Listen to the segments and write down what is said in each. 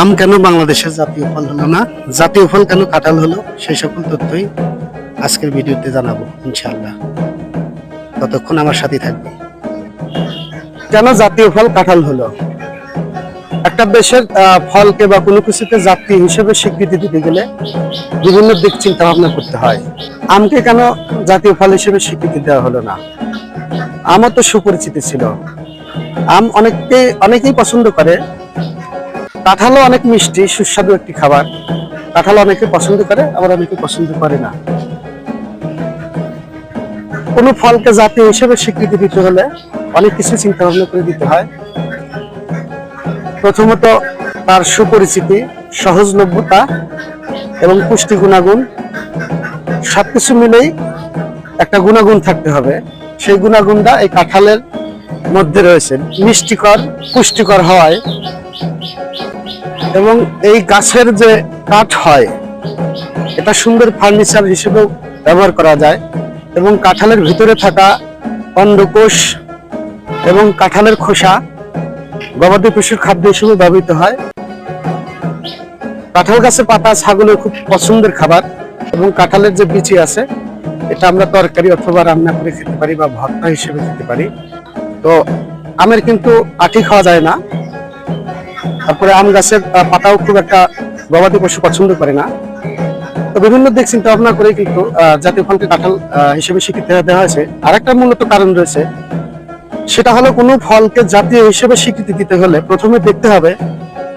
আম কেন বাংলাদেশের জাতীয় ফল হলো না? জাতীয় ফল কেন কাঁঠাল হলো? সেই সকল তথ্যই আজকের ভিডিওতে জানাব, ইনশাআল্লাহ। ততক্ষণ আমার সাথে থাকবে। কেন জাতীয় ফল কাঁঠাল হলো? একটা দেশের ফলকে বা কোনো কিছুকে জাতীয় হিসেবে স্বীকৃতি দিতে গেলে বিভিন্ন দিক চিন্তা ভাবনা করতে হয়। আমকে কেন জাতীয় ফল হিসেবে স্বীকৃতি দেওয়া হলো না? আমও তো সুপরিচিত ছিল। আম অনেকে অনেকেই পছন্দ করে কাঁঠালও অনেক মিষ্টি, সুস্বাদু একটি খাবার। কাঁঠাল অনেকে পছন্দ করে, আবার অনেকে পছন্দ করে না। কোনো ফলকে জাতীয় হিসেবে স্বীকৃতি দিতে হলে অনেক কিছু চিন্তা ভাবনা করে দিতে হয়। প্রথমত, তার সুপরিচিতি, সহজলভ্যতা এবং পুষ্টি গুণাগুণ। সবকিছু মিলেই একটা গুণাগুণ থাকতে হবে। সেই গুণাগুণটা এই কাঁঠালের মধ্যে রয়েছে মিষ্টিকর, পুষ্টিকর হওয়ায় এবং এই গাছের যে কাঠ হয়, এটা সুন্দর ফার্নিচার হিসেবেও ব্যবহার করা যায় এবং কাঁঠালের ভিতরে থাকা অন্ডকোষ এবং কাঁঠালের খোসা গবাদি পশুর খাদ্য হিসেবে ব্যবহৃত হয়। কাঁঠাল গাছের পাতা, ছাগলের খুব পছন্দের খাবার এবং কাঁঠালের যে বিচি আছে, এটা আমরা তরকারি অথবা রান্না করে খেতে পারি বা ভর্তা হিসেবে খেতে পারি। তো আমের কিন্তু আটি খাওয়া যায় না। তারপরে আম গাছের পাতাও খুব একটা গবাদি পশু পছন্দ করে না। তো বিভিন্ন দিক চিন্তা ভাবনা করে কিন্তু জাতীয় ফলকে কাঁঠাল হিসেবে স্বীকৃতি দেওয়া হয়েছে। আরেকটা মূলত কারণ রয়েছে, সেটা হলো কোনো ফলকে জাতীয় হিসেবে স্বীকৃতি দিতে হলে প্রথমে দেখতে হবে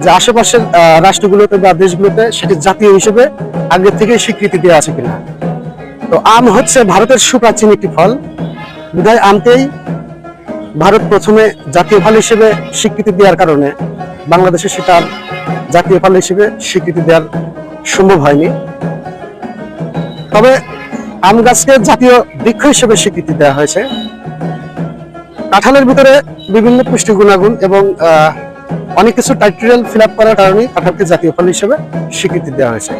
যে আশেপাশের রাষ্ট্রগুলোতে বা দেশগুলোতে সেটি জাতীয় হিসেবে আগে থেকে স্বীকৃতি দেওয়া আছে কিনা। তো আম হচ্ছে ভারতের সুপ্রাচীন একটি ফল। বিধায় আমকেই ভারত প্রথমে জাতীয় ফল হিসেবে স্বীকৃতি দেওয়ার কারণে বাংলাদেশে সেটা জাতীয় ফল হিসেবে স্বীকৃতি দেওয়ার সম্ভব হয়নি। তবে আম গাছকে জাতীয় বৃক্ষ হিসেবে স্বীকৃতি দেওয়া হয়েছে। কাঁঠালের ভিতরে বিভিন্ন পুষ্টি গুণাগুণ এবং অনেক কিছু টাইটেরিয়াল ফিল করার কারণে কাঁঠালকে জাতীয় ফল হিসেবে স্বীকৃতি দেওয়া হয়েছে।